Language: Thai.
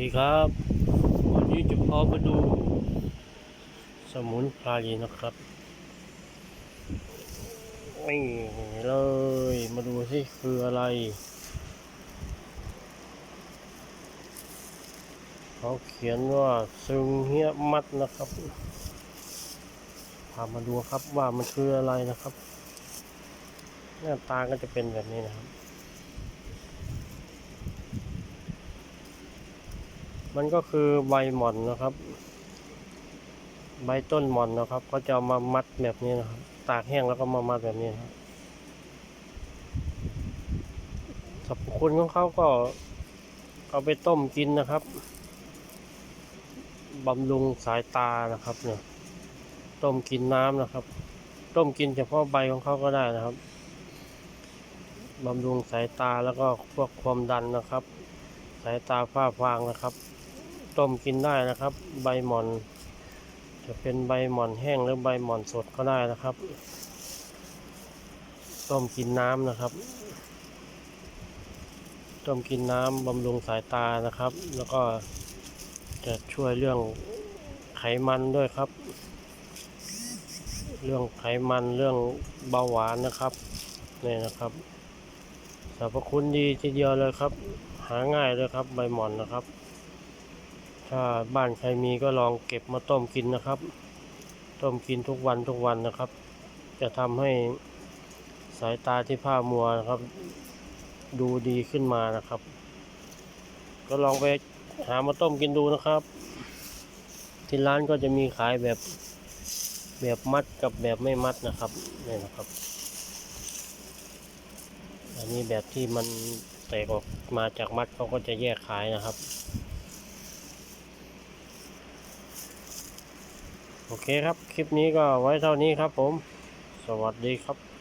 ดีครับ วันนี้จะพามาดู สมุนไพรนะครับนี่เลย มาดูสิคืออะไรเขาเขียนว่าซึงเฮียมัดนะครับพามาดูครับว่ามันคืออะไรนะครับ หน้าตาก็จะเป็นแบบนี้นะครับ มันก็คือใบหม่อนนะครับ ใบต้นหม่อนนะครับ ก็จะมามัดแบบนี้นะครับ ตากแห้งแล้วก็มามัดแบบนี้ครับสรรพคุณของเขาก็เอาไปต้มกินนะครับบำรุงสายตานะครับเนี่ยต้มกินน้ำนะครับ ต้มกินเฉพาะใบของเขาก็ได้นะครับบำรุงสายตาแล้วก็พวกความดันนะครับ สายตาฝ้าฟางนะครับ ต้มกินได้นะครับ ใบหม่อน จะเป็นใบหม่อนแห้งหรือใบหม่อนสดก็ได้นะครับ ต้มกินน้ำนะครับ ต้มกินน้ำบำรุงสายตานะครับ แล้วก็จะช่วยเรื่องไขมันด้วยครับ เรื่องไขมันเรื่องเบาหวานนะครับนี่นะครับสรรพคุณดีทีเดียวเลยครับ หาง่ายเลยครับใบหม่อนนะครับ ถ้าบ้านใครมีก็ลองเก็บมาต้มกินนะครับ ต้มกินทุกวันทุกวันนะครับ จะทำให้สายตาที่ผ้ามัวนะครับ ดูดีขึ้นมานะครับ ก็ลองไปหามาต้มกินดูนะครับ ที่ร้านก็จะมีขายแบบแบบมัดกับแบบไม่มัดนะครับนี่นะครับ อันนี้แบบที่มันแตกออกมาจากมัดเขาก็จะแยกขายนะครับ โอเคครับ คลิปนี้ก็ไว้เท่านี้ครับผม สวัสดีครับ